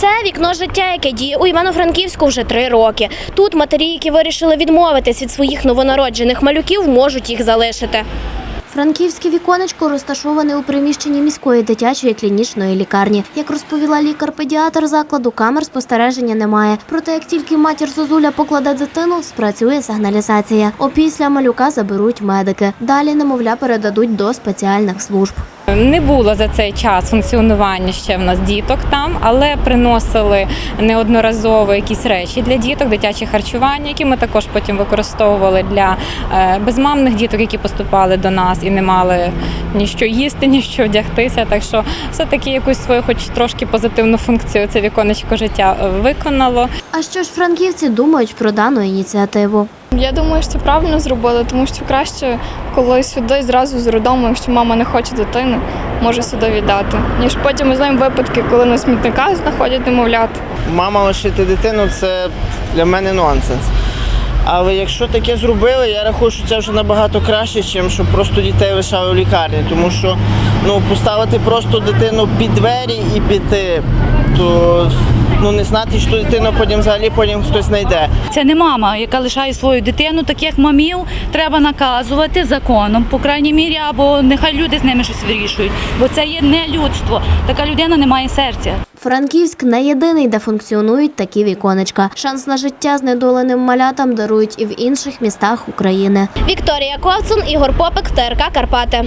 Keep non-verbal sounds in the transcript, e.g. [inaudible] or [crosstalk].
Це вікно життя, яке діє у Івано-Франківську вже три роки. Тут матері, які вирішили відмовитись від своїх новонароджених малюків, можуть їх залишити. Франківське віконечко розташоване у приміщенні міської дитячої клінічної лікарні. Як розповіла лікар-педіатр закладу, камер спостереження немає. Проте, як тільки матір Зозуля покладе дитину, спрацює сигналізація. Опісля малюка заберуть медики. Далі немовля передадуть до спеціальних служб. Не було за цей час функціонування ще в нас діток там, але приносили неодноразово якісь речі для діток, дитячі харчування, які ми також потім використовували для е, безмамних діток, які поступали до нас і не мали ні що їсти, [laughs] ні що вдягтися. Так що все-таки якусь свою, хоч трошки позитивну функцію, це віконечко життя е, виконало. А що ж франківці думають про дану ініціативу? Я думаю, що це правильно зробили, тому що краще, коли сюди зразу з роддому, якщо мама не хоче дитини, може сюди віддати. Ніж потім ми знаємо випадки, коли на смітниках знаходять немовлят. Мама лишити дитину це для мене нонсенс. Але якщо таке зробили, я рахую, що це вже набагато краще, ніж щоб просто дітей лишали в лікарні. Тому що ну, поставити просто дитину під двері і піти, то ну, не знати, що дитину потім взагалі потім хтось знайде. Це не мама, яка лишає свою дитину. Таких мамів треба наказувати законом, по крайній мірі, або нехай люди з ними щось вирішують, бо це є не людство. Така людина не має серця. Франківськ не єдиний, де функціонують такі віконечка. Шанс на життя знедоленим малятам дарують і в інших містах України. Вікторія Ковцун, Ігор Попик, ТРК Карпати.